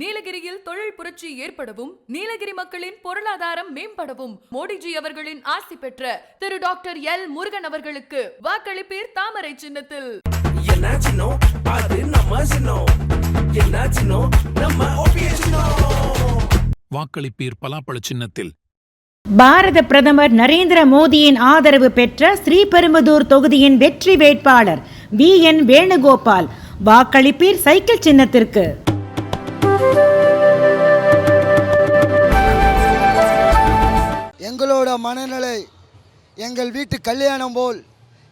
நீலகிரியில் தொழில் புரட்சி ஏற்படவும் நீலகிரி மக்களின் பொருளாதாரம் மேம்படவும் மோடிஜி அவர்களின் ஆசி பெற்ற திரு டாக்டர் எல் முருகன் அவர்களுக்கு வாக்களிப்பீர் தாமரை சின்னத்தில். வாக்களிப்பீர் பலாப்பழ சின்னத்தில். பாரத பிரதமர் நரேந்திர மோடியின் ஆதரவு பெற்ற ஸ்ரீபெரும்புதூர் தொகுதியின் வெற்றி வேட்பாளர் வி என் வேணுகோபால் வாக்களிப்பீர் சைக்கிள் சின்னத்திற்கு. எங்களோட மனநிலை எங்கள் வீட்டு கல்யாணம் போல்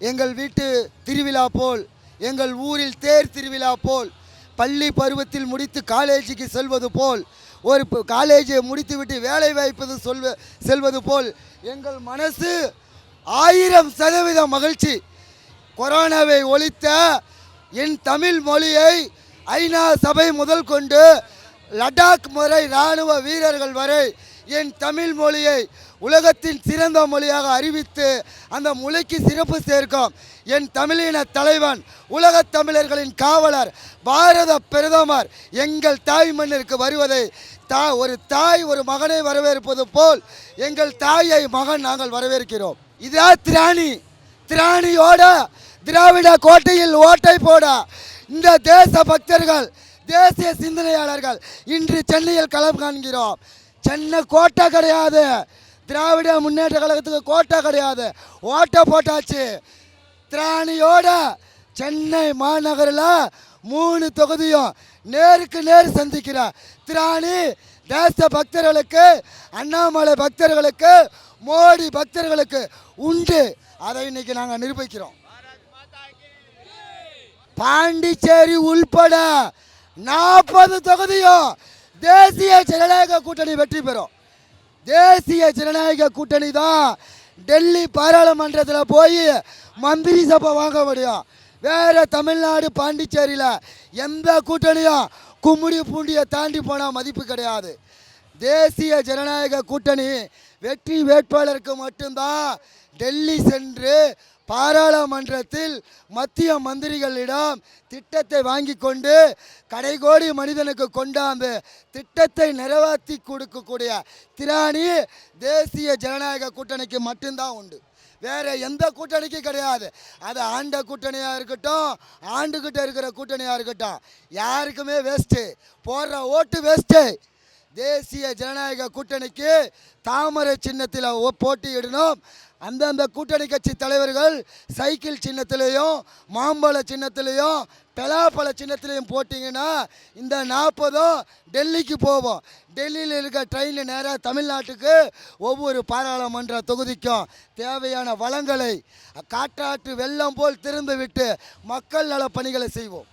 எங்கள் வீட்டு திருவிழா போல் எங்கள் ஊரில் தேர் திருவிழா போல் பள்ளி பருவத்தில் முடித்து காலேஜுக்கு செல்வது போல் ஒரு காலேஜை முடித்துவிட்டு வேலை வாய்ப்பது சொல்வ செல்வது போல் எங்கள் மனசு ஆயிரம் சதவீத மகிழ்ச்சி. கொரோனாவை ஒழித்த என் தமிழ் மொழியை ஐநா சபை முதல் கொண்டு லடாக் முறை இராணுவ வீரர்கள் வரை என் தமிழ் மொழியை உலகத்தின் சிறந்த மொழியாக அறிவித்து அந்த மொழிக்கு சிறப்பு சேர்க்கும் என் தமிழின தலைவன் உலகத் தமிழர்களின் காவலர் பாரத பிரதமர் எங்கள் தாய் மண்ணிற்கு வருவதை தா ஒரு தாய் ஒரு மகனை வரவேற்பது போல் எங்கள் தாயை மகன் நாங்கள் வரவேற்கிறோம். இதா திராணி? திராணியோட திராவிட கோட்டையில் ஓட்டை போட இந்த தேச பக்தர்கள் தேசிய சிந்தனையாளர்கள் இன்று சென்னையில் களம் காண்கிறோம். சென்னை கோட்டை கிடையாது. திராவிட முன்னேற்ற கழகத்துக்கு கோட்டை கிடையாது. ஓட்டை போட்டாச்சு. திராணியோட சென்னை மாநகரில் மூணு தொகுதியும் நேருக்கு நேர் சந்திக்கிறார் திராணி தேச பக்தர்களுக்கு அண்ணாமலை பக்தர்களுக்கு மோடி பக்தர்களுக்கு உண்டு. அதை இன்னைக்கு நாங்கள் நிரூபிக்கிறோம். பாண்டிச்சேரி உள்பட நாற்பது தொகுதியும் தேசிய ஜனநாயக கூட்டணி வெற்றி பெறும். தேசிய ஜனநாயக கூட்டணி தான் டெல்லி பாராளுமன்றத்தில் போய் மந்திரி சபை வாங்க முடியும். வேற தமிழ்நாடு பாண்டிச்சேரியில் எந்த கூட்டணியும் கும்முடி பூண்டியை தாண்டி போனால் மதிப்பு கிடையாது. தேசிய ஜனநாயக கூட்டணி வெற்றி வேட்பாளருக்கு மட்டும்தான் டெல்லி சென்று பாராளுமன்றத்தில் மத்திய மந்திரிகளிடம் திட்டத்தை வாங்கி கொண்டு கடைகோடி மனிதனுக்கு கொண்டாந்து திட்டத்தை நிறைவேற்றி கொடுக்கக்கூடிய திராணி தேசிய ஜனநாயக கூட்டணிக்கு மட்டும்தான் உண்டு. வேற எந்த கூட்டணிக்கும் கிடையாது. அது ஆண்ட கூட்டணியாக இருக்கட்டும் ஆண்டுகிட்ட இருக்கிற கூட்டணியாக இருக்கட்டும். யாருக்குமே வேஸ்ட்டு போடுற ஓட்டு வேஸ்ட்டு தேசிய ஜனநாயக கூட்டணிக்கு தாமரை சின்னத்தில் போட்டியிடணும். அந்தந்த கூட்டணி கட்சி தலைவர்கள் சைக்கிள் சின்னத்திலையும் மாம்பழ சின்னத்திலையும் பலாப்பழ சின்னத்திலையும் போட்டிங்கன்னா இந்த நாற்பதும் டெல்லிக்கு போவோம். டெல்லியில் இருக்க ட்ரெயினில் நேராக தமிழ்நாட்டுக்கு ஒவ்வொரு பாராளுமன்ற தொகுதிக்கும் தேவையான வளங்களை காற்றாற்று வெள்ளம் போல் திறந்து விட்டு மக்கள் நல பணிகளை செய்வோம்.